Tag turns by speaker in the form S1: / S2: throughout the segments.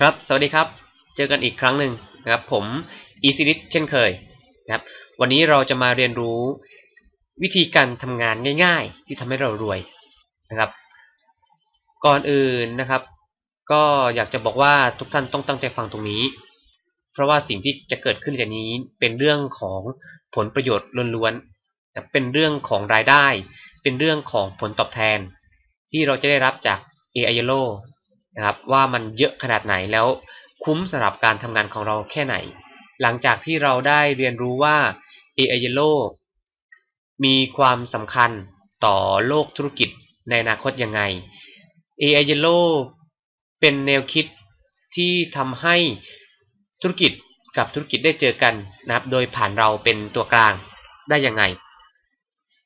S1: ครับ สวัสดีครับ เจอกันอีกครั้งหนึ่งนะครับ ผม e c d i t เช่นเคยนะครับ วันนี้เราจะมาเรียนรู้วิธีการทำงานง่าย ๆ ที่ทำให้เรารวยนะครับ ก่อนอื่นนะครับ ก็อยากจะบอกว่าทุกท่านต้องตั้งใจฟังตรงนี้ เพราะว่าสิ่งที่จะเกิดขึ้นจากนี้เป็นเรื่องของผลประโยชน์ล้วนๆเป็นเรื่องของรายได้ เป็นเรื่องของผลตอบแทน ที่เราจะได้รับจาก AI y e l o นะครับว่ามันเยอะขนาดไหนแล้วคุ้มสำหรับการทำงานของเราแค่ไหน หลังจากที่เราได้เรียนรู้ว่า AI Yellow มีความสำคัญต่อโลกธุรกิจในอนาคตยังไง AI Yellow เป็นแนวคิดที่ทำให้ธุรกิจกับธุรกิจได้เจอกันนะครับ โดยผ่านเราเป็นตัวกลางได้ยังไง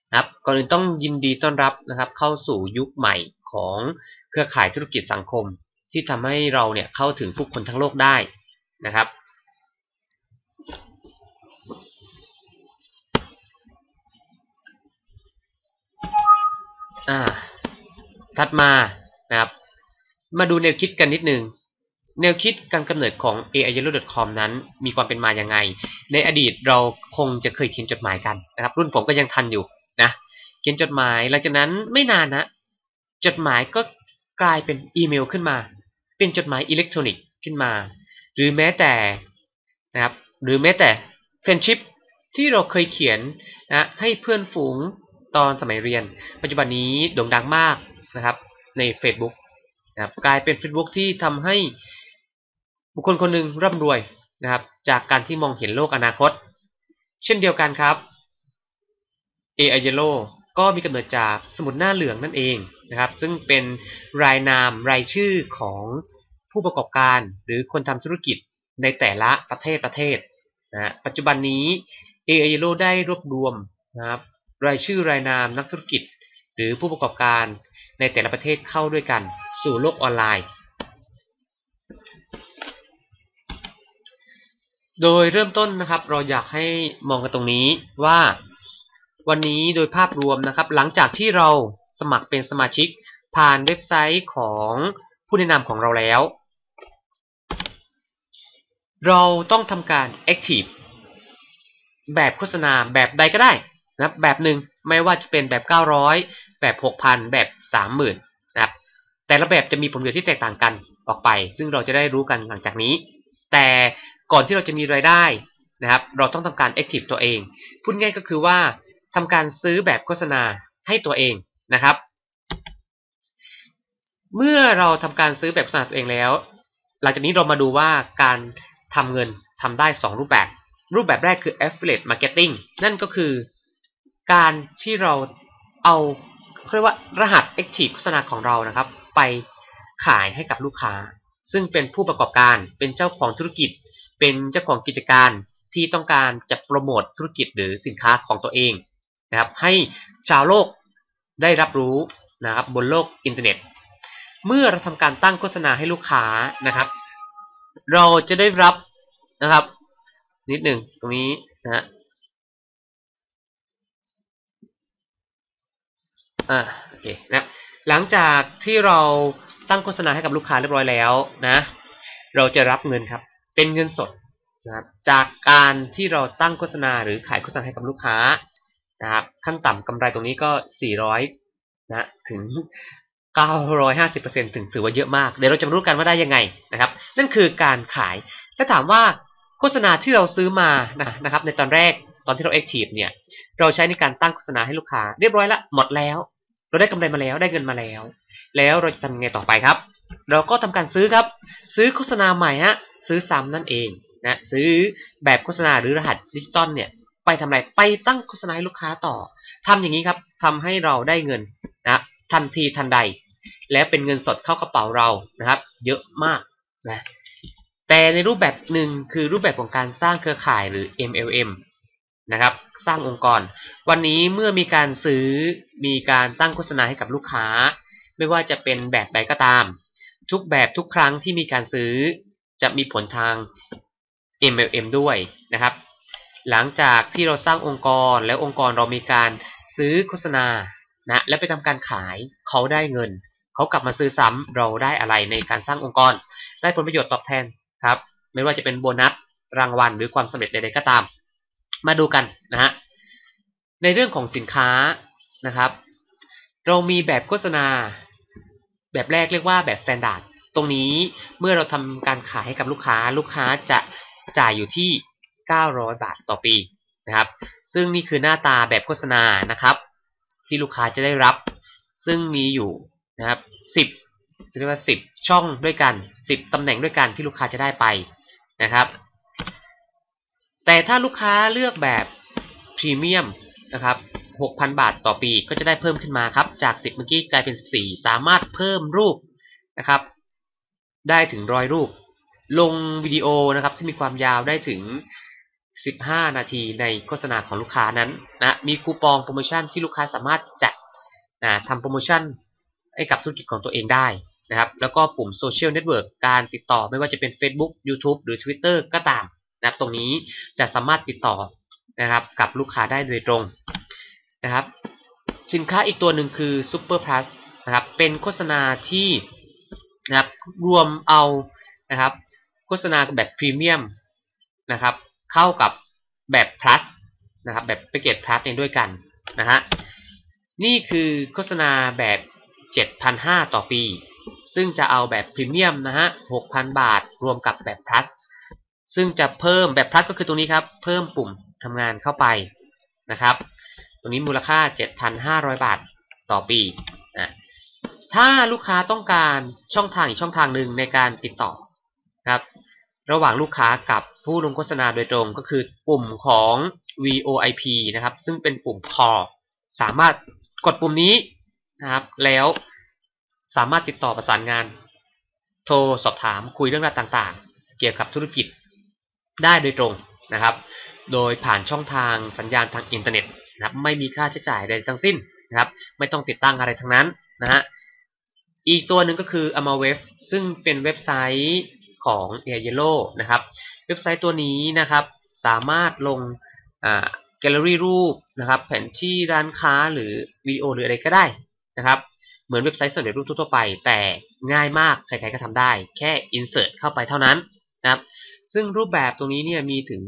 S1: นะครับก่อนอื่นต้องยินดีต้อนรับนะครับ เข้าสู่ยุคใหม่ ของเครือข่ายธุรกิจสังคม ที่ทำให้เราเนี่ยเข้าถึงผู้คนทั้งโลกได้นะครับ อ่า ถัดมานะครับ มาดูแนวคิดกันนิดนึงแนวคิดการกำเนิดของ aiyellow.com นั้นมีความเป็นมาอย่างไง ในอดีตเราคงจะเคยเขียนจดหมายกันนะครับ รุ่นผมก็ยังทันอยู่นะ เขียนจดหมายหลังจากนั้นไม่นานนะ จดหมายก็กลายเป็นอีเมลขึ้นมา เป็นจดหมายอิเล็กทรอนิกส์ขึ้นมา หรือแม้แต่นะครับหรือแม้แต่เฟรนชิพที่เราเคยเขียนนะให้เพื่อนฝูงตอนสมัยเรียน ปัจจุบันนี้โด่งดังมากนะครับใน Facebook นะครับกลายเป็น Facebook ที่ทำให้บุคคลคนหนึ่งร่ำรวยนะครับ จากการที่มองเห็นโลกอนาคต เช่นเดียวกันครับ AI Yellow ก็มีกำเนิดจากสมุดหน้าเหลืองนั่นเอง นะครับ ซึ่งเป็นรายนามรายชื่อของผู้ประกอบการหรือคนทำธุรกิจในแต่ละประเทศประเทศนะปัจจุบันนี้ AI Yellow ได้รวบรวมนะครับรายชื่อรายนามนักธุรกิจ หรือผู้ประกอบการในแต่ละประเทศเข้าด้วยกัน สู่โลกออนไลน์ โดยเริ่มต้นนะครับ เราอยากให้มองกันตรงนี้ว่าวันนี้โดยภาพรวมนะครับ หลังจากที่เรา สมัครเป็นสมาชิกผ่านเว็บไซต์ของผู้แนะนำของเราแล้ว เราต้องทำการ Active แบบโฆษณาแบบใดก็ได้นะครับแบบหนึ่งไม่ว่าจะเป็นแบบ 900 แบบ 6,000 แบบ 30,000นะครับแต่ละแบบจะมีผลประโยชน์ที่แตกต่างกันออกไป ซึ่งเราจะได้รู้กันหลังจากนี้ แต่ก่อนที่เราจะมีรายได้นะครับ เราต้องทำการ Active ตัวเอง พูดง่ายก็คือว่าทำการซื้อแบบโฆษณาให้ตัวเอง นะครับ เมื่อเราทำการซื้อแบบโฆษณาตัวเองแล้ว หลังจากนี้เรามาดูว่าการทำเงินทำได้ 2 รูปแบบ รูปแบบแรกคือ affiliate marketing นั่นก็คือการที่เราเอาเรียกว่ารหัส active โฆษณาของเรานะครับ ไปขายให้กับลูกค้า ซึ่งเป็นผู้ประกอบการเป็นเจ้าของธุรกิจ เป็นเจ้าของกิจการที่ต้องการจะโปรโมทธุรกิจหรือสินค้าของตัวเองนะครับ ให้ชาวโลก ได้รับรู้นะครับบนโลกอินเทอร์เน็ต เมื่อเราทำการตั้งโฆษณาให้ลูกค้านะครับ เราจะได้รับนะครับ นิดหนึ่งตรงนี้นะฮะอ่าโอเคนะหลังจากที่เราตั้งโฆษณาให้กับลูกค้าเรียบร้อยแล้วนะ เราจะรับเงินครับ เป็นเงินสดนะครับจากการที่เราตั้งโฆษณาหรือขายโฆษณาให้กับลูกค้า นะครับขั้นต่ำกำไรตรงนี้ก็ 400นะถึง 950%ถึงถือว่าเยอะมาก เดี๋ยวเราจะรู้กันว่าได้ยังไงนะครับ นั่นคือการขาย ถ้าถามว่าโฆษณาที่เราซื้อมานะนะครับ ในตอนแรกตอนที่เรา Active เนี่ย เราใช้ในการตั้งโฆษณาให้ลูกค้า เรียบร้อยละหมดแล้ว เราได้กำไรมาแล้วได้เงินมาแล้ว แล้วเราจะทำยังไงต่อไปครับ เราก็ทำการซื้อครับ ซื้อโฆษณาใหม่ฮะซื้อซ้ำนั่นเองนะซื้อแบบโฆษณาหรือรหัสดิจิตอลเนี่ย ไปทำอะไรไปตั้งโฆษณาให้ลูกค้าต่อทำอย่างนี้ครับทำให้เราได้เงินนะทันทีทันใด และเป็นเงินสดเข้ากระเป๋าเรานะครับ เยอะมากนะแต่ในรูปแบบหนึ่งคือรูปแบบของการสร้างเครือข่ายหรือ MLM นะครับ สร้างองค์กร วันนี้เมื่อมีการซื้อมีการตั้งโฆษณาให้กับลูกค้า ไม่ว่าจะเป็นแบบใดก็ตาม ทุกแบบทุกครั้งที่มีการซื้อ จะมีผลทาง MLM ด้วยนะครับ หลังจากที่เราสร้างองค์กรแล้วองค์กรเรามีการซื้อโฆษณานะและไปทำการขายเขาได้เงิน เขากลับมาซื้อซ้ำเราได้อะไรในการสร้างองค์กร ได้ผลประโยชน์ตอบแทนครับ ไม่ว่าจะเป็นโบนัสรางวัลหรือความสำเร็จใดๆก็ตาม มาดูกันนะฮะในเรื่องของสินค้านะครับ เรามีแบบโฆษณา แบบแรกเรียกว่าแบบสแตนดาร์ดตรงนี้เมื่อเราทำการขายให้กับลูกค้าลูกค้าจะจ่ายอยู่ที่ 900 บาทต่อปีนะครับ ซึ่งนี่คือหน้าตาแบบโฆษณานะครับ ที่ลูกค้าจะได้รับ ซึ่งมีอยู่นะครับ10เรียกว่า 10 ช่องด้วยกัน 10ตำแหน่งด้วยกันที่ลูกค้าจะได้ไปนะครับ แต่ถ้าลูกค้าเลือกแบบพรีเมียมนะครับ6,000 บาทต่อปีก็จะได้เพิ่มขึ้นมาครับ จาก 10 เมื่อกี้กลายเป็น 14 สามารถเพิ่มรูปนะครับ ได้ถึงร้อยรูป ลงวิดีโอนะครับที่มีความยาวได้ถึง 15 นาทีในโฆษณาของลูกค้านั้นนะมีคูปองโปรโมชั่นที่ลูกค้าสามารถจัดนะทำโปรโมชั่นให้กับธุรกิจของตัวเองได้นะครับแล้วก็ปุ่มโซเชียลเน็ตเวิร์กการติดต่อไม่ว่าจะเป็น Facebook YouTube หรือ Twitter ก็ตามนะรตรงนี้จะสามารถติดต่อนะครับกับลูกค้าได้โดยตรงนะครับสินค้าอีกตัวหนึ่งคือ Super Plus นะครับเป็นโฆษณาที่นะครับรวมเอานะครับโฆษณาแบบพรีเมียมนะครับ เข้ากับแบบ plus นะครับแบบแพ็กเกจ plus เองด้วยกันนะฮะนี่คือโฆษณาแบบ 7,500 ต่อปี ซึ่งจะเอาแบบพรีเมียมนะฮะ 6,000 บาทรวมกับแบบ plus ซึ่งจะเพิ่มแบบ plus ก็คือตรงนี้ครับ เพิ่มปุ่มทำงานเข้าไปนะครับ ตรงนี้มูลค่า 7,500 บาทต่อปีนะถ้าลูกค้าต้องการช่องทางอีกช่องทางหนึ่งในการติดต่อครับ ระหว่างลูกค้ากับผู้ลงโฆษณาโดยตรงก็คือปุ่มของ VoIP นะครับ ซึ่งเป็นปุ่ม call สามารถกดปุ่มนี้นะครับ แล้วสามารถติดต่อประสานงาน โทรสอบถามคุยเรื่องราวต่างๆ เกี่ยวกับธุรกิจได้โดยตรงนะครับ โดยผ่านช่องทางสัญญาณทางอินเทอร์เน็ตนะครับ ไม่มีค่าใช้จ่ายใดทั้งสิ้นนะครับ ไม่ต้องติดตั้งอะไรทั้งนั้นนะฮะ อีกตัวหนึ่งก็คือ a m a w e b ซึ่งเป็นเว็บไซต์ ของ Air Yellow นะครับ เว็บไซต์ตัวนี้นะครับ สามารถลงแกลเลอรี่รูปนะครับ แผนที่ร้านค้าหรือวิดีโอหรืออะไรก็ได้นะครับ เหมือนเว็บไซต์สำเร็จรูปทั่วไป แต่ง่ายมาก ใครๆก็ทำได้ แค่ insert เข้าไปเท่านั้นนะครับ ซึ่งรูปแบบตรงนี้เนี่ยมีถึง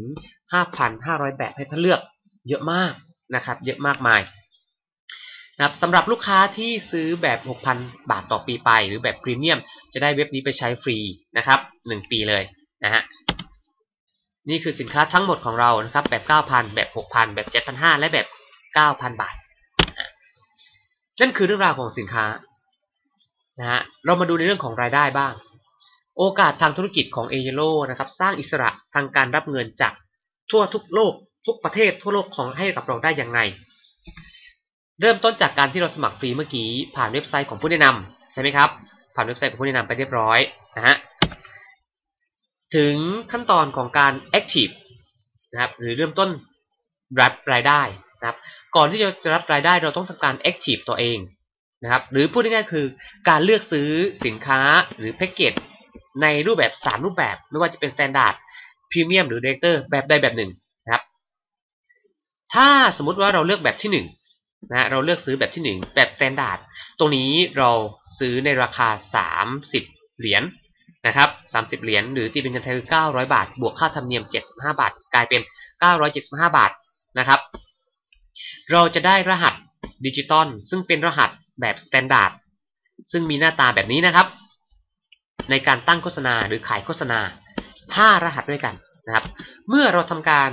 S1: 5,500 แบบให้ท่านเลือกเยอะมากนะครับ เยอะมากมายนะครับสำหรับลูกค้าที่ซื้อแบบ 6,000 บาทต่อปีไป หรือแบบพรีเมียม จะได้เว็บนี้ไปใช้ฟรีนะครับ 1 ปีเลยนะฮะนี่คือสินค้าทั้งหมดของเรานะครับ แบบ 9,000 แบบ 6,000 แบบ 7,500 และแบบ 9,000 บาท นั่นคือเรื่องราวของสินค้านะฮะเรามาดูในเรื่องของรายได้บ้าง โอกาสทางธุรกิจของเอเยโลนะครับ สร้างอิสระทางการรับเงินจากทั่วทุกโลก ทุกประเทศทั่วโลกของให้กับเราได้อย่างไรเริ่มต้นจากการที่เราสมัครฟรีเมื่อกี้ผ่านเว็บไซต์ของผู้แนะนำใช่ไหมครับ ผ่านเว็บไซต์ของผู้แนะนำไปเรียบร้อยนะฮะ ถึงขั้นตอนของการ active นะครับหรือเริ่มต้นรับรายได้นะครับก่อนที่จะรับรายได้เราต้องทำการ active ตัวเองนะครับหรือพูดง่ายๆคือการเลือกซื้อสินค้าหรือแพ็กเกจในรูปแบบ 3 รูปแบบ ไม่ว่าจะเป็น standard premium หรือ director แบบใดแบบหนึ่งนะครับถ้าสมมุติว่าเราเลือกแบบที่1นะเราเลือกซื้อแบบที่ 1 แบบสแตนดาร์ดตรงนี้เราซื้อในราคา 30 เหรียญ นะครับ30 เหรียญหรือตีเป็นเงินไทยคือ 900 บาท บวกค่าธรรมเนียม 75 บาท กลายเป็น 975 บาทนะครับ เราจะได้รหัสดิจิตอลซึ่งเป็นรหัสแบบสแตนดาร์ดซึ่งมีหน้าตาแบบนี้นะครับ ในการตั้งโฆษณาหรือขายโฆษณา 5 รหัสด้วยกันนะครับ เมื่อเราทำการ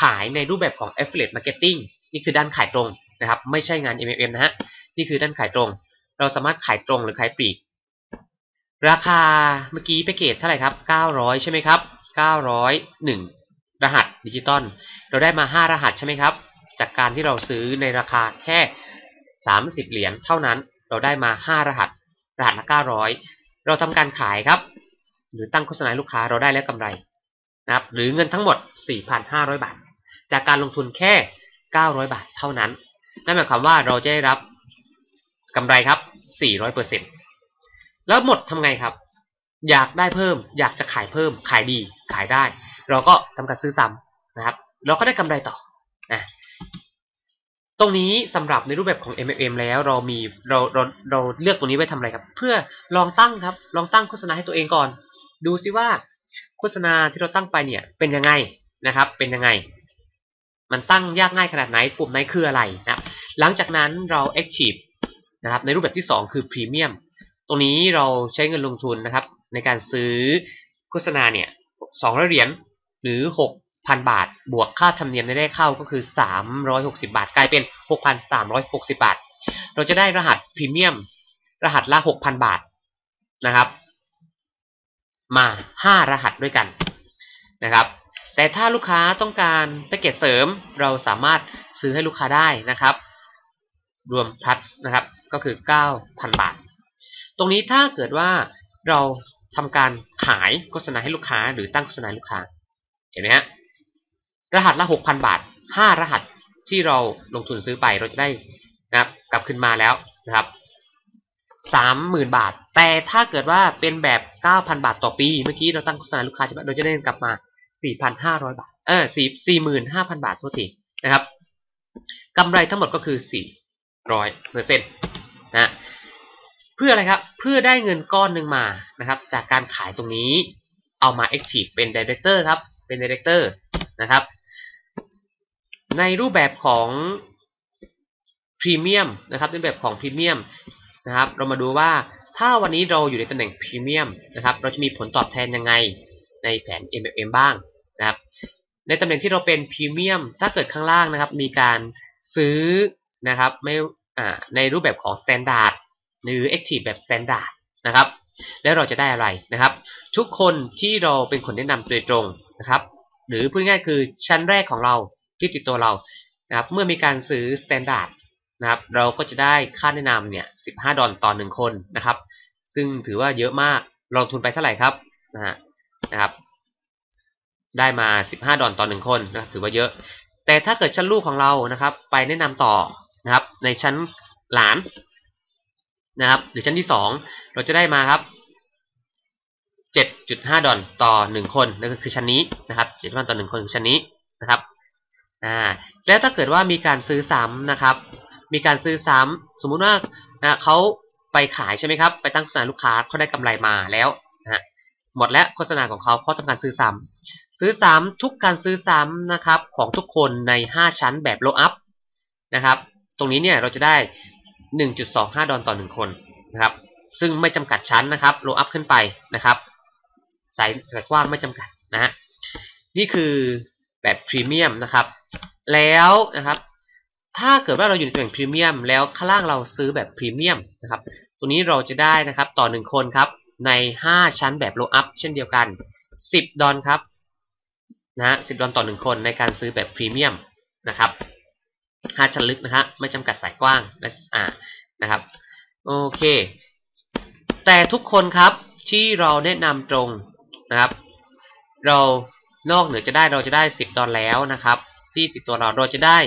S1: ขายในรูปแบบของ affiliate marketing นี่คือด้านขายตรงนะครับ ไม่ใช่งาน MLM นะฮะ นี่คือด้านขายตรง เราสามารถขายตรงหรือขายปลีก ราคาเมื่อกี้แพ็กเกจเท่าไหร่ครับ 900 ใช่ไหมครับ 901 รหัสดิจิตอล เราได้มา 5 รหัสใช่ไหมครับ จากการที่เราซื้อในราคาแค่ 30 เหรียญเท่านั้น เราได้มา 5 รหัส รหัสละ 900 เราทำการขายครับ หรือตั้งโฆษณาลูกค้าเราได้แล้วกำไรนะครับ หรือเงินทั้งหมด 4,500 บาท จากการลงทุนแค่ 900 บาทเท่านั้น นั่นหมายความว่าเราจะได้รับกำไรครับ 400% แล้วหมดทำไงครับ อยากได้เพิ่ม อยากจะขายเพิ่ม ขายดี ขายได้ เราก็ทำการซื้อซ้ำนะครับ เราก็ได้กำไรต่อนะตรงนี้สำหรับในรูปแบบของ MLM แล้วเรามีเราเราเราเลือกตรงนี้ไว้ทำอะไรครับ เพื่อลองตั้งครับ ลองตั้งโฆษณาให้ตัวเองก่อน ดูซิว่าโฆษณาที่เราตั้งไปเนี่ยเป็นยังไงนะครับ เป็นยังไง มันตั้งยากง่ายขนาดไหน ปุ่มไหนคืออะไรนะครับ หลังจากนั้นเรา Active นะครับ ในรูปแบบที่ 2 คือ Premium ตรงนี้เราใช้เงินลงทุนนะครับ ในการซื้อโฆษณาเนี่ย200เหรียญหรือ6,000บาท บวกค่าธรรมเนียมในได้เข้าก็คือ360บาท กลายเป็น6,360บาท เราจะได้รหัสพรีเมียม รหัสละ6,000บาทนะครับ มา5รหัสด้วยกันนะครับแต่ถ้าลูกค้าต้องการแพ็กเกจเสริมเราสามารถซื้อให้ลูกค้าได้นะครับ รวมพัทนะครับก็คือ 9,000 บาท ตรงนี้ถ้าเกิดว่าเราทำการขายโฆษณาให้ลูกค้า หรือตั้งโฆษณาลูกค้า เห็นไหมฮะ รหัสละ6,000บาท5รหัสที่เราลงทุนซื้อไปเราจะได้นะครับกลับขึ้นมาแล้วนะครับ30,000บาท แต่ถ้าเกิดว่าเป็นแบบ9,000บาทต่อปี เมื่อกี้เราตั้งโฆษณาลูกค้าใช่ไหมเราจะได้กลับมา4,500บาท เออ4 45,000บาทโทษทีนะครับกำไรทั้งหมดก็คือ400เปอร์เซ็นต์นะ เพื่ออะไรครับ เพื่อได้เงินก้อนหนึ่งมานะครับ จากการขายตรงนี้เอามา Active เป็น Director ครับ เป็น Director นะครับ ในรูปแบบของพรีเมียมนะครับในแบบของพรีเมียมนะครับ เรามาดูว่าถ้าวันนี้เราอยู่ในตำแหน่งพรีเมียมนะครับ เราจะมีผลตอบแทนยังไงในแผน MLM บ้างนะครับ ในตำแหน่งที่เราเป็นพรีเมียม ถ้าเกิดข้างล่างนะครับ มีการซื้อนะครับ ไม่ในรูปแบบของ Standard หรือ Active แบบ Standard นะครับ แล้วเราจะได้อะไรนะครับ ทุกคนที่เราเป็นคนแนะนำโดยตรงนะครับ หรือพูดง่ายคือชั้นแรกของเราที่ติดตัวเรานะครับเมื่อมีการซื้อ Standard นะครับ เราก็จะได้ค่าแนะนำเนี่ย 15 ดอลต่อ 1 คนนะครับ ซึ่งถือว่าเยอะมากลงทุนไปเท่าไหร่ครับนะฮะนะครับ ได้มา 15 ดอลต่อ 1 คนนะถือว่าเยอะ แต่ถ้าเกิดชั้นลูกของเรานะครับ ไปแนะนำต่อนะครับ ในชั้นหลาน นะครับ หรือชั้นที่ 2 เราจะได้มาครับ 7.5 ดอลต่อ 1 คนนั่นก็คือชั้นนี้นะครับ7ดอลต่อ 1 คนคือชั้นนี้นะครับอ่าแล้วถ้าเกิดว่ามีการซื้อซ้ำนะครับ มีการซื้อซ้ำสมมุติว่านะเขาไปขายใช่ไหมครับ ไปตั้งโฆษณาลูกค้าเขาได้กำไรมาแล้วนะฮะหมดแล้วโฆษณาของเขาเพราะต้องการซื้อซ้ำซื้อซ้ำทุกการซื้อซ้ำนะครับของทุกคนใน 5 ชั้นแบบโลอัพนะครับ ตรงนี้เนี่ยเราจะได้ 1.25 ดอลต่อ 1 คนนะครับ ซึ่งไม่จำกัดชั้นนะครับโลอัพขึ้นไปนะครับสายสายกว้างไม่จำกัดนะฮะนี่คือแบบพรีเมียมนะครับ แล้วนะครับ ถ้าเกิดว่าเราอยู่ในตำแหน่งพรีเมียมแล้วข้างล่างเราซื้อแบบพรีเมียมนะครับ ตัวนี้เราจะได้นะครับต่อ 1 คนครับ ใน 5 ชั้นแบบโลอัพเช่นเดียวกัน 10 ดอลครับนะฮะ10 ดอลต่อ 1 คนในการซื้อแบบพรีเมียมนะครับ 5ชั้นลึกนะฮะไม่จำกัดสายกว้างและอ่านะครับ โอเค แต่ทุกคนครับที่เราแนะนำตรงนะครับ เรานอกเหนือจะได้เราจะได้ 10 ดอลแล้วนะครับ ที่ติดตัวเราเราจะได้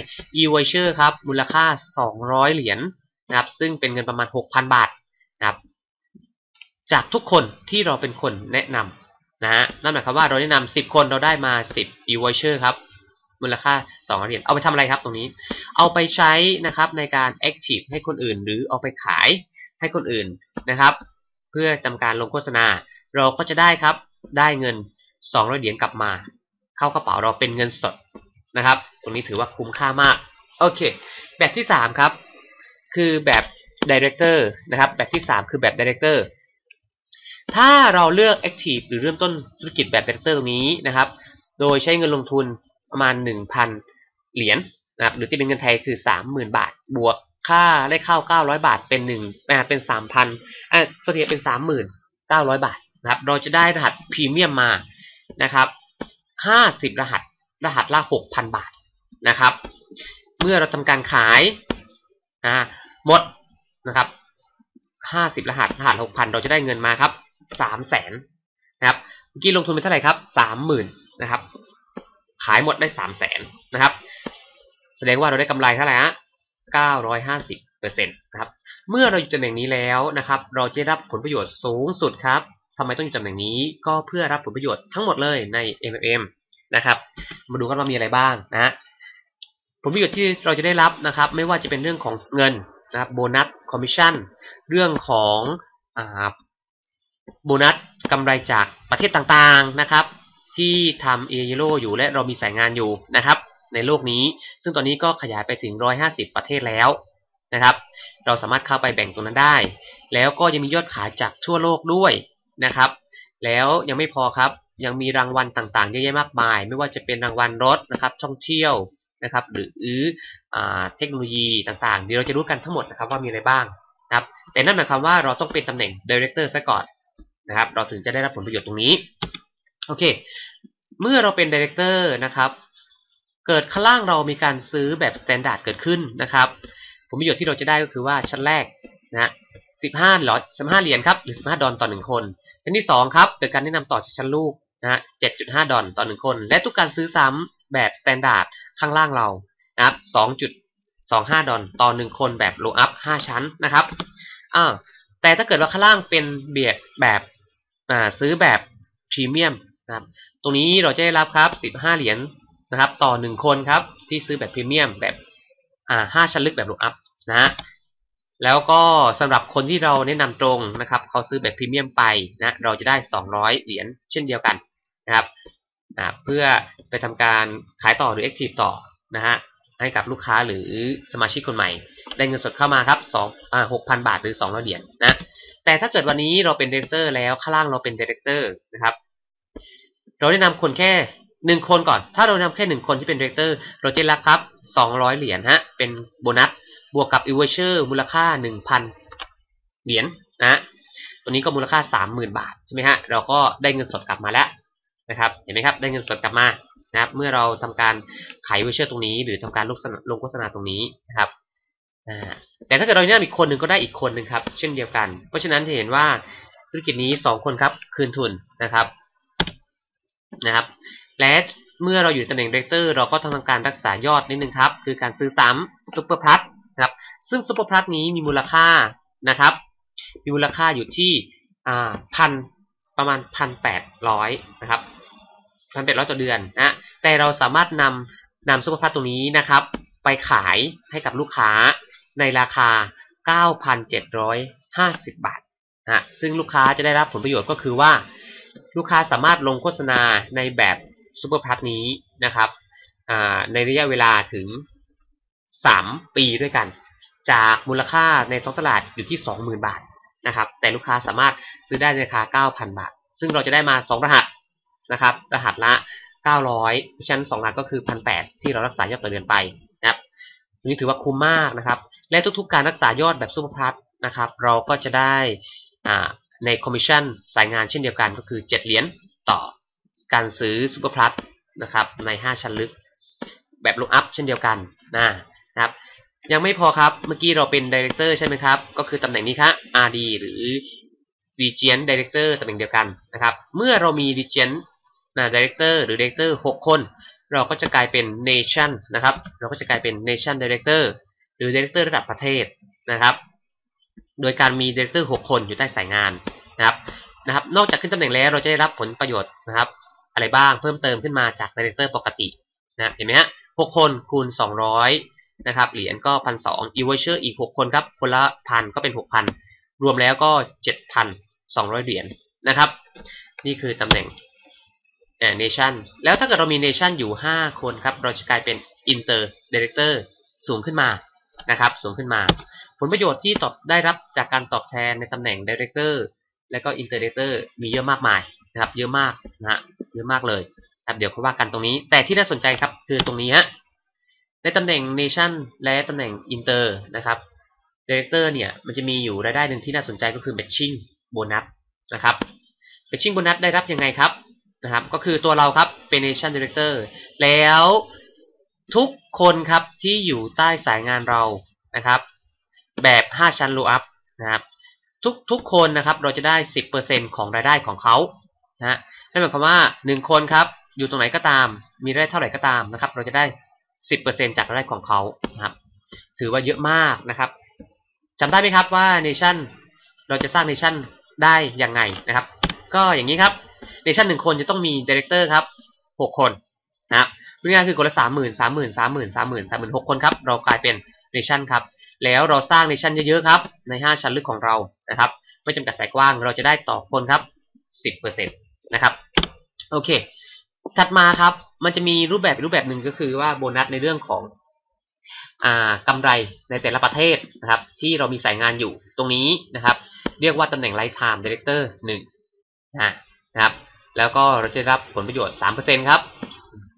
S1: e-voucher ครับ มูลค่า 200 เหรียญนะครับ ซึ่งเป็นเงินประมาณ 6,000 บาทนะครับ จากทุกคนที่เราเป็นคนแนะนำนะฮะนั่นหมายความว่าเราแนะนำ10 คนเราได้มา 10 e-voucher ครับ มูลค่า2เหรียญเอาไปทำอะไรครับตรงนี้ เอาไปใช้นะครับในการ active ให้คนอื่น หรือเอาไปขายให้คนอื่นนะครับ เพื่อทำการลงโฆษณา เราก็จะได้ครับได้เงิน200เหรียญกลับมา เข้ากระเป๋าเราเป็นเงินสดนะครับ ตรงนี้ถือว่าคุ้มค่ามากโอเค แบบที่3ครับ คือแบบ Director นะครับ แบบที่ 3 คือแบบ Director ถ้าเราเลือก Active หรือเริ่มต้นธุรกิจแบบ Director ตรงนี้นะครับ โดยใช้เงินลงทุน ประมาณ 1,000 เหรียญนะครับหรือที่เป็นเงินไทยคือ 30,000 บาท บวกค่าได้เข้า 900 บาทเป็น1อ่าเป็น3,000อ่าตัวทีเป็น 3,900 บาทนะครับ เราจะได้รหัสพรีเมียมมานะครับ50 รหัส รหัสละ 6,000 บาทนะครับ เมื่อเราทำการขายอ่าหมดนะครับ50รหัสรหัส6,000เราจะได้เงินมาครับ300,000นะครับเมื่อกี้ลงทุนไปเท่าไหร่ครับ30,000นะครับ ขายหมดได้300,000นะครับ แสดงว่าเราได้กำไรเท่าไหร่ฮะ950เปอร์เซ็นต์นะครับ เมื่อเราอยู่ตำแหน่งนี้แล้วนะครับ เราจะได้รับผลประโยชน์สูงสุดครับทำไมต้องอยู่ตำแหน่งนี้ก็เพื่อรับผลประโยชน์ทั้งหมดเลยใน MLM นะครับ มาดูกันว่ามีอะไรบ้างนะผลประโยชน์ที่เราจะได้รับนะครับ ไม่ว่าจะเป็นเรื่องของเงินนะครับโบนัสคอมมิชชั่น เรื่องของอโบนัสกำไรจากประเทศต่างๆนะครับ ที่ทำเอเยโรอยู่และเรามีสายงานอยู่นะครับ ในโลกนี้ ซึ่งตอนนี้ก็ขยายไปถึง 150 ประเทศแล้วนะครับ เราสามารถเข้าไปแบ่งตรงนั้นได้ แล้วก็ยังมียอดขายจากทั่วโลกด้วยนะครับ แล้วยังไม่พอครับยังมีรางวัลต่างๆเยอะแยะมากมาย ไม่ว่าจะเป็นรางวัลรถนะครับท่องเที่ยวนะครับ หรืออเทคโนโลยีต่างๆเดี๋ยวเราจะรู้กันทั้งหมดนะครับว่ามีอะไรบ้างนะครับ แต่นั่นหมายความว่าเราต้องเป็นตำแหน่ง Director ซะก่อนนะครับ เราถึงจะได้รับผลประโยชน์ตรงนี้ โอเค เมื่อเราเป็น Director นะครับ เกิดข้างล่างเรามีการซื้อแบบ Standard เกิดขึ้นนะครับ ผลประโยชน์ที่เราจะได้ก็คือว่าชั้นแรกนะ15หรอ15เหรียญครับหรือ15ดอลต่อ1คน ชั้นที่2ครับเกิดการแนะนำต่อจากชั้นลูกนะฮะ7.5ดอลต่อ1คน และทุกการซื้อซ้ำแบบ Standard ข้างล่างเรานะครับ2.25ดอลต่อ1คนแบบโลอัพ5ชั้นนะครับอ่าแต่ถ้าเกิดว่าข้างล่างเป็นเบียดแบบอ่าซื้อแบบพรีเมียม นะครับ ตรงนี้เราจะได้รับครับ 15 เหรียญนะครับ ต่อ 1 คนครับ ที่ซื้อแบบพรีเมียมแบบอ่า5ชั้นลึกแบบโลอัพนะฮะแล้วก็สำหรับคนที่เราแนะนำตรงนะครับเขาซื้อแบบพรีเมียมไปนะเราจะได้ 200 เหรียญเช่นเดียวกันนะครับนะเพื่อไปทำการขายต่อหรือ Active ต่อนะฮะให้กับลูกค้าหรือสมาชิกคนใหม่ ได้เงินสดเข้ามาครับ2อ่า6,000บาทหรือ 200 เหรียญนะแต่ถ้าเกิดวันนี้เราเป็นดีเรคเตอร์แล้วข้างล่างเราเป็นดีเรคเตอร์นะครับ เราได้นำคนแค่หนึ่งคนก่อน ถ้าเรานำแค่หนึ่งคนที่เป็นดีเรคเตอร์ เราจะรับครับ200เหรียญฮะ เป็นโบนัส บวกกับอีเวอร์เชอร์มูลค่า1,000เหรียญนะตัวนี้ก็มูลค่า30,000บาทใช่ไหมฮะ เราก็ได้เงินสดกลับมาแล้วนะครับ เห็นไหมครับ ได้เงินสดกลับมานะครับ เมื่อเราทำการขายเวอร์เชอร์ตรงนี้ หรือทำการลงลงโฆษณาตรงนี้นะครับแต่ถ้าเกิดเราเนี่ยอีกคนหนึ่งก็ได้อีกคนหนึ่งครับ เช่นเดียวกัน เพราะฉะนั้นจะเห็นว่าธุรกิจนี้ 2 คนครับ คืนทุนนะครับ นะครับ และเมื่อเราอยู่ตำแหน่งเรคเตอร์เราก็ทำการรักษายอดนิดนึงครับ คือการซื้อซ้ำซุปเปอร์พลัสนะครับ ซึ่งซุปเปอร์พลัสนี้มีมูลค่านะครับ มีมูลค่าอยู่ที่พันประมาณพันแปดร้อยนะครับพันแปดร้อยต่อเดือนนะแต่เราสามารถนำนำซุปเปอร์พลัสตรงนี้นะครับ ไปขายให้กับลูกค้าในราคา9,750บาทนะซึ่งลูกค้าจะได้รับผลประโยชน์ก็คือว่า ลูกค้าสามารถลงโฆษณาในแบบซูเปอร์พลัสนี้นะครับในระยะเวลาถึง 3 ปีด้วยกัน จากมูลค่าในท้องตลาดอยู่ที่ 20,000 บาทนะครับแต่ลูกค้าสามารถซื้อได้ในราคา 9,000 บาท ซึ่งเราจะได้มา 2 รหัสนะครับรหัสละ 900เพราะฉะนั้น2รหัสก็คือ 1,800 ที่เรารักษายอดต่อเดือนไปนะครับนี้ถือว่าคุ้มมากนะครับและทุกๆการรักษายอดแบบซูเปอร์พลัสนะครับเราก็จะได้ ในคอมมิชชั่นสายงานเช่นเดียวกันก็คือ 7 เหรียญต่อการซื้อซูเปอร์พลัสนะครับใน 5 ชั้นลึก แบบลงอัพเช่นเดียวกันนะครับ ยังไม่พอครับเมื่อกี้เราเป็นดีเรคเตอร์ใช่ไหมครับ ก็คือตำแหน่งนี้ครับ RD หรือ Region Director ตำแหน่งเดียวกันนะครับ เมื่อเรามี Region นะ Director หรือ Director 6 คน เราก็จะกลายเป็น Nation นะครับ เราก็จะกลายเป็น Nation Director หรือ Director ระดับประเทศนะครับ โดยการมี Director 6คนอยู่ใต้สายงานนะครับนะครับ นอกจากขึ้นตำแหน่งแล้วเราจะได้รับผลประโยชน์นะครับ อะไรบ้างเพิ่มเติมขึ้นมาจากดีเรคเตอร์ปกตินะเห็นไหมฮะหกคนคูณสองร้อยนะครับเหรียญก็พันสองอีเวอร์เชอร์อีกหกคนครับ คนละพันก็เป็นหกพันรวมแล้วก็เจ็ดพันสองร้อยเหรียญนะครับ นี่คือตำแหน่งเนชั่นแล้วถ้าเกิดเรามีเนชั่นอยู่ 5 คนครับ เราจะกลายเป็นอินเตอร์ดีเรคเตอร์สูงขึ้นมา นะครับสูงขึ้นมา ผลประโยชน์ที่ตอบได้รับจากการตอบแทนในตำแหน่งดีเรคเตอร์และก็อินเตอร์เดเตอร์มีเยอะมากมายนะครับเยอะมากนะฮะเยอะมากเลยครับเดี๋ยวเขาว่ากันตรงนี้ แต่ที่น่าสนใจครับคือตรงนี้ฮะในตำแหน่ง Nation และตำแหน่ง Inter นะครับ Director เนี่ยมันจะมีอยู่รายได้หนึ่งที่น่าสนใจก็คือ Matching Bonus นะครับ Matching Bonus ได้รับยังไงครับนะครับ ก็คือตัวเราครับเป็น Nation Director แล้ว ทุกคนครับที่อยู่ใต้สายงานเรานะครับ แบบ 5 ชั้น Low Up นะครับทุกทุกคนนะครับเราจะได้ 10%ของรายได้ของเขานะนั่นหมายความว่า 1 คนครับอยู่ตรงไหนก็ตาม มีรายได้เท่าไหร่ก็ตามนะครับ เราจะได้ 10%จากรายได้ของเขานะครับ ถือว่าเยอะมากนะครับจำได้ไหมครับว่าเนชั่นเราจะสร้างเนชั่นได้ยังไงนะครับ ก็อย่างนี้ครับเนชั่นหนึ่งคนจะต้องมีดีเรคเตอร์ครับ 6 คนนะครับ ง่ายคือคนละสามหมื่นสามหมื่นสามหมื่นสามหมื่นสามหมื่นหกคนครับ เรากลายเป็นเนชั่นครับ แล้วเราสร้างเนชั่นเยอะๆครับ ใน5ชั้นลึกของเรานะครับ ไม่จำกัดสายกว้างเราจะได้ต่อคนครับ10%นตนะครับ โอเค ถัดมาครับ มันจะมีรูปแบบรูปแบบหนึ่งก็คือว่าโบนัสในเรื่องของอ่ากำไรในแต่ละประเทศนะครับ ที่เรามีสายงานอยู่ตรงนี้นะครับ เรียกว่าตำแหน่ง Lifetime Director 1นะนะครับ แล้วก็เราจะรับผลประโยชน์ 3%ครับ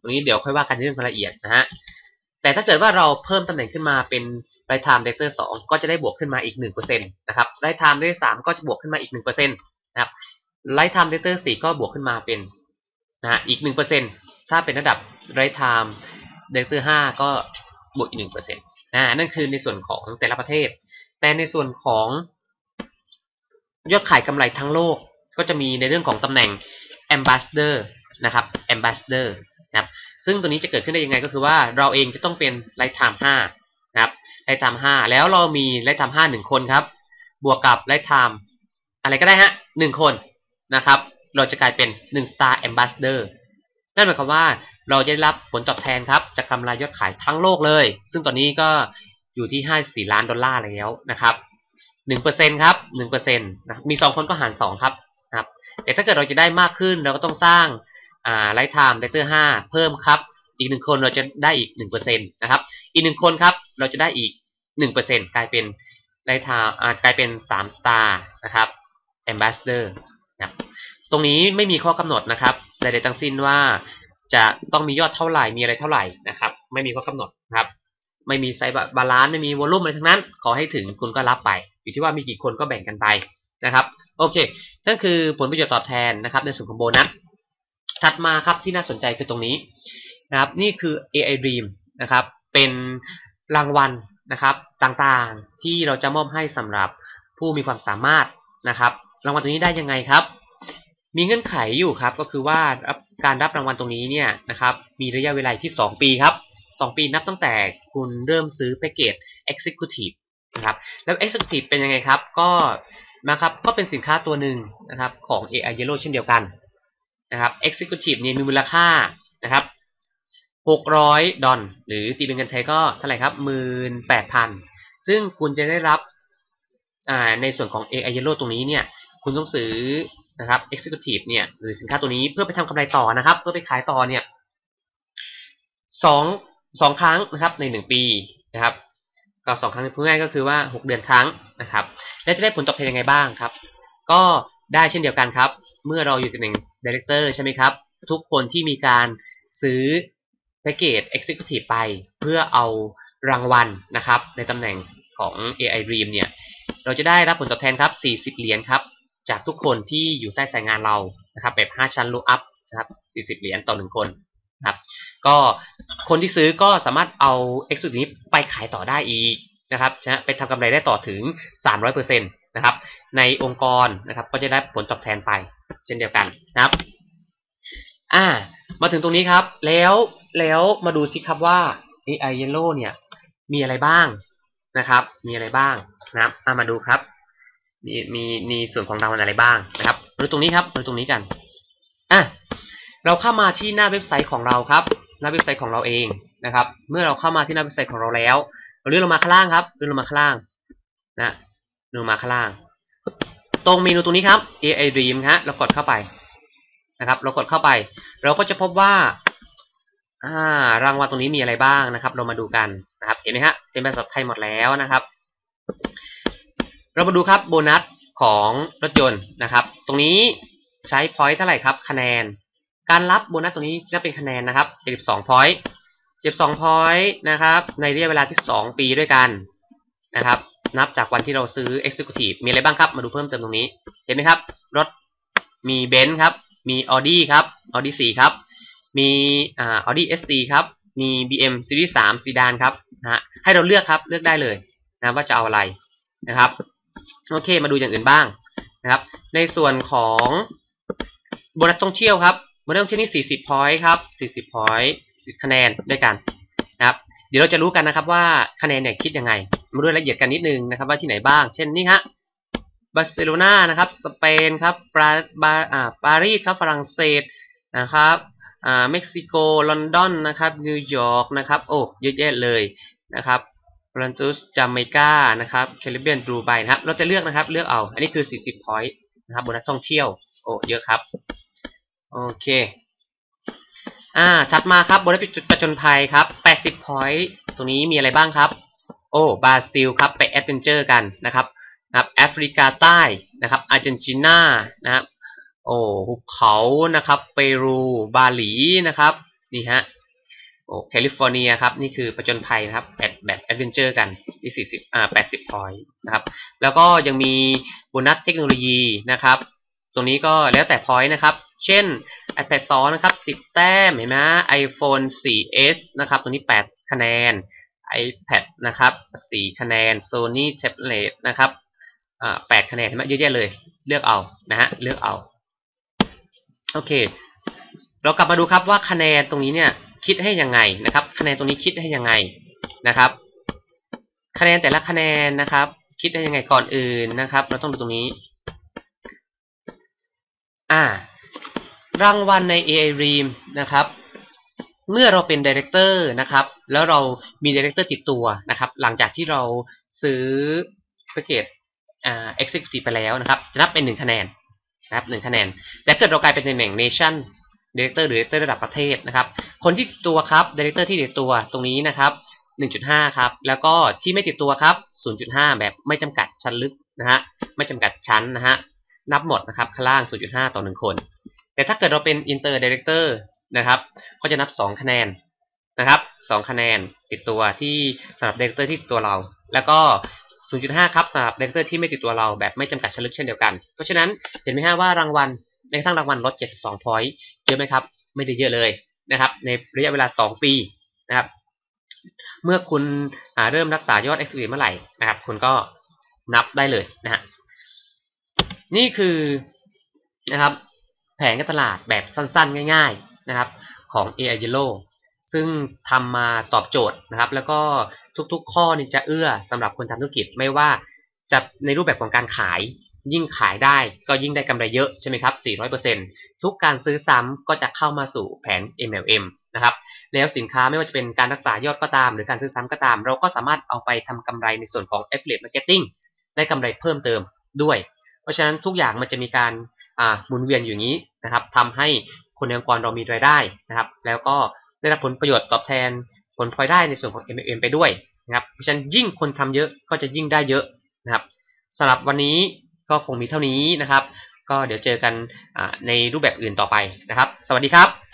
S1: ตรงนี้เดี๋ยวค่อยว่ากันในเรื่องรายละเอียดนะฮะแต่ถ้าเกิดว่าเราเพิ่มตำแหน่งขึ้นมาเป็น Lifetime Director 2ก็จะได้บวกขึ้นมาอีก1%นะครับ Lifetime Director 3ก็จะบวกขึ้นมาอีก1%นะครับ Lifetime Director 4ก็บวกขึ้นมาเป็นนะฮะอีก 1%ถ้าเป็นระดับ Lifetime Director 5ก็บวกอีก 1%นะนั่นคือในส่วนของแต่ละประเทศ แต่ในส่วนของยอดขายกำไรทั้งโลกก็จะมีในเรื่องของตำแหน่ง Ambassador นะครับ Ambassador นะครับซึ่งตัวนี้จะเกิดขึ้นได้ยังไงก็คือว่าเราเองจะต้องเป็น Lifetime 5นะครับ Lifetime 5แล้วเรามี Lifetime 5 1คนครับ บวกกับ Lifetime อะไรก็ได้ฮะ1คนนะครับ เราจะกลายเป็น1 Star Ambassador นั่นหมายความว่าเราจะได้รับผลตอบแทนครับจากกำไรยอดขายทั้งโลกเลย ซึ่งตอนนี้ก็อยู่ที่54ล้านดอลลาร์แล้วนะครับ1%ครับ1%นะมี2คนก็หาร2ครับนะครับแต่ถ้าเกิดเราจะได้มากขึ้นเราก็ต้องสร้าง อ่าไลท์ไทม์เดเตอร์5เพิ่มครับอีกหนึ่งคนเราจะได้อีก1%นต์นะครับอีกหนึ่งคนครับเราจะได้อีก1%กลายเป็นไลท์ไทม์อ่ากลายเป็น3 star นะครับ ambassador นะตรงนี้ไม่มีข้อกำหนดนะครับใดๆทั้งสิ้นว่าจะต้องมียอดเท่าไหร่มีอะไรเท่าไหร่นะครับไม่มีข้อกำหนดนะครับไม่มีไซส์บาลานซ์ไม่มีวอลลุ่มอะไรทั้งนั้น ขอให้ถึงคุณก็รับไป อยู่ที่ว่ามีกี่คนก็แบ่งกันไปนะครับโอเคนั่นคือผลประโยชน์ตอบแทนนะครับในส่วนของโบนัส ถัดมาครับที่น่าสนใจคือตรงนี้นะครับนี่คือ AI Dream นะครับเป็นรางวัลนะครับต่างๆที่เราจะมอบให้สำหรับผู้มีความสามารถนะครับ รางวัลตรงนี้ได้ยังไงครับ มีเงื่อนไขอยู่ครับก็คือว่าการรับรางวัลตรงนี้เนี่ยนะครับมีระยะเวลาที่ 2 ปีครับ 2 ปีนับตั้งแต่คุณเริ่มซื้อแพ็กเกจ Executive นะครับแล้ว Executive เป็นยังไงครับก็นะครับก็เป็นสินค้าตัวหนึ่งนะครับของ AI Yellow เช่นเดียวกัน นะครับ Executive เนี่ยมีมูลค่านะครับ600 ดอลหรือตีเป็นเงินไทยก็เท่าไหร่ครับ 18,000 ซึ่งคุณจะได้รับในส่วนของ AI Yellow ตรงนี้เนี่ย คุณต้องซื้อนะครับ Executive เนี่ย หรือสินค้าตัวนี้เพื่อไปทำกำไรต่อนะครับ เพื่อไปขายต่อเนี่ยสองสองครั้งนะครับในหนึ่งปีนะครับก็สองครั้งพูดง่ายก็คือว่าหกเดือนครั้งนะครับ และจะได้ผลตอบแทนยังไงบ้างครับ ก็ได้เช่นเดียวกันครับ เมื่อเราอยู่ตำแหน่ง Director ใช่ไหมครับ ทุกคนที่มีการซื้อแพ็กเกจ Executive ไป เพื่อเอารางวัลนะครับ ในตำแหน่งของ AI Dream เนี่ย เราจะได้รับผลตอบแทนครับ 40 เหรียญครับ จากทุกคนที่อยู่ใต้สายงานเรานะครับ แบบ 5 ชั้น low up นะครับ 40 เหรียญต่อ 1 คนนะครับ ก็คนที่ซื้อก็สามารถเอา Executive นี้ไปขายต่อได้อีกนะครับนะไปทำกำไรได้ต่อถึง 300%น นะครับ ในองค์กรนะครับ ก็จะได้ผลตอบแทนไป เช่นเดียวกันนะครับ อ่า มาถึงตรงนี้ครับ แล้วแล้วมาดูสิครับว่า AI Yellow เนี่ย มีอะไรบ้างนะครับ มีอะไรบ้างนะครับามาดูครับมีมีมีส่วนของรางวัลอะไรบ้างนะครับมาดูตรงนี้ครับมาดูตรงนี้กันอะเราเข้ามาที่หน้าเว็บไซต์ของเราครับ หน้าเว็บไซต์ของเราเองนะครับ เมื่อเราเข้ามาที่หน้าเว็บไซต์ของเราแล้ว เราเลื่อนลงมาข้างล่างครับเลื่อนลงมาข้างล่างนะ เมนลงมาข้างล่าง ตรงเมนูตรงนี้ครับ AI Dream ฮะเรากดเข้าไปนะครับ เรากดเข้าไป เราก็จะพบว่า อ่ารางวัลตรงนี้มีอะไรบ้างนะครับ เรามาดูกันนะครับ เห็นไหมฮะเป็นภาษาไทยหมดแล้วนะครับ เรามาดูครับโบนัสของรถยนต์นะครับ ตรงนี้ใช้พอยต์เท่าไหร่ครับ คะแนน การรับโบนัสตรงนี้จะเป็นคะแนนนะครับ72พอยต์72พอยต์นะครับ ในระยะเวลาที่ 2 ปีด้วยกันนะครับ นับจากวันที่เราซื้อ Executive มีอะไรบ้างครับ มาดูเพิ่มเติมตรงนี้ เห็นไหมครับ รถมีเบนซ์ครับ มี Audi ครับ Audi 4 ครับ มีอ่า Audi S4 ครับ มี BM Series 3ซีดานครับนะให้เราเลือกครับเลือกได้เลยนะว่าจะเอาอะไรนะครับโอเค มาดูอย่างอื่นบ้างนะครับ ในส่วนของโบนัสท่องเที่ยวครับโบนัสท่องเที่ยวนี่40 point ครับ 40 point คะแนนด้วยกันนะครับ เดี๋ยวเราจะรู้กันนะครับว่าคะแนนเนี่ยคิดยังไง มาดูรายละเอียดกันนิดนึงนะครับ ว่าที่ไหนบ้าง เช่นนี่ฮะบาร์เซโลนานะครับ สเปนครับปาบาอ่าปารีสครับฝรั่งเศสนะครับอ่าเม็กซิโก ลอนดอนนะครับนิวยอร์กนะครับโอ้เยอะแยะเลยนะครับรันตุสจาเมกานะครับแคริบเบียนดูไบนะครับ เราจะเลือกนะครับเลือกเอา อันนี้คือ 40 point นะครับบนนักท่องเที่ยว โอ้เยอะครับ โอเค อ่าถัดมาครับบนนักประจนภัยครับ 80 point ตรงนี้มีอะไรบ้างครับ โอ้บราซิลครับไปแอดเวนเจอร์กันนะครับนะครับแอฟริกาใต้นะครับอาร์เจนตินานะครับโอ้หุบเขานะครับเปรูบาหลีนะครับนี่ฮะโอ้แคลิฟอร์เนียครับนี่คือประจนภัยนะครับแบบแบบแอดเวนเจอร์กันที่ 40อ่า80พอยต์นะครับแล้วก็ยังมีโบนัสเทคโนโลยีนะครับ ตรงนี้ก็แล้วแต่พอยต์นะครับ เช่น iPad 2 นะครับ 10 แต้มเห็นไหม iPhone 4S นะครับตรงนี้ 8 คะแนน iPad นะครับ4คะแนน Sony Tablet นะครับอ่า8คะแนนเห็นไหมเยอะแยะเลย เลือกเอานะฮะเลือกเอาโอเค เรากลับมาดูครับว่าคะแนนตรงนี้เนี่ยคิดให้ยังไงนะครับ คะแนนตรงนี้คิดให้ยังไงนะครับ คะแนนแต่ละคะแนนนะครับ คิดได้ยังไงก่อนอื่นนะครับ เราต้องดูตรงนี้ อ่ารางวัลใน AI Ream นะครับ เมื่อเราเป็นดีเรคเตอร์นะครับ แล้วเรามีดีเรคเตอร์ติดตัวนะครับ หลังจากที่เราซื้อแพ็กเกจอ่า Executive ไปแล้วนะครับ จะนับเป็นหนึ่งคะแนนนะครับหนึ่งคะแนน แต่เกิดเรากลายเป็นตำแหน่ง Nation Director หรือ Director ระดับประเทศนะครับ คนที่ติดตัวครับ Director ที่ติดตัวตรงนี้นะครับ 1.5 ครับ แล้วก็ที่ไม่ติดตัวครับ 0.5 แบบไม่จำกัดชั้นลึกนะฮะ ไม่จำกัดชั้นนะฮะ นับหมดนะครับ ข้างล่าง 0.5 ต่อ 1 คน แต่ถ้าเกิดเราเป็น Inter Director นะครับก็จะนับ 2 คะแนนนะครับ2คะแนนติดตัวที่สำหรับ Director ที่ติดตัวเรา แล้วก็ 0.5 ครับสำหรับ Director ที่ไม่ติดตัวเราแบบไม่จำกัดชั้นลึกเช่นเดียวกัน เพราะฉะนั้นเห็นไหมฮะว่ารางวัลในกระทั่งรางวัลลด 72 point เยอะไหมครับ ไม่ได้เยอะเลยนะครับในระยะเวลา 2 ปีนะครับเมื่อคุณเริ่มรักษายอด e x c l u s i v e เมื่อไหร่นะครับ คุณก็นับได้เลยนะฮะนี่คือนะครับแผนการตลาดแบบสั้นๆ ง่าย ๆ นะครับของ AI Yellow ซึ่งทำมาตอบโจทย์นะครับ แล้วก็ทุกๆข้อนี่จะเอื้อสำหรับคนทำธุรกิจไม่ว่าจะในรูปแบบของการขายยิ่งขายได้ก็ยิ่งได้กำไรเยอะใช่ไหมครับ 400%ทุกการซื้อซ้ำก็จะเข้ามาสู่แผน MLM นะครับ แล้วสินค้าไม่ว่าจะเป็นการรักษายอดก็ตาม หรือการซื้อซ้ำก็ตาม เราก็สามารถเอาไปทำกำไรในส่วนของ Affiliate Marketing ได้กำไรเพิ่มเติมด้วย เพราะฉะนั้นทุกอย่างมันจะมีการหมุนเวียนอยู่นี้นะครับทำให้ คนในองค์กรเรามีรายได้นะครับ แล้วก็ได้รับผลประโยชน์ตอบแทนผลพลอยได้ในส่วนของ MLM ไปด้วยนะครับ เพราะฉะนั้นยิ่งคนทำเยอะก็จะยิ่งได้เยอะนะครับสำหรับวันนี้ก็คงมีเท่านี้นะครับ ก็เดี๋ยวเจอกันในรูปแบบอื่นต่อไปนะครับ สวัสดีครับ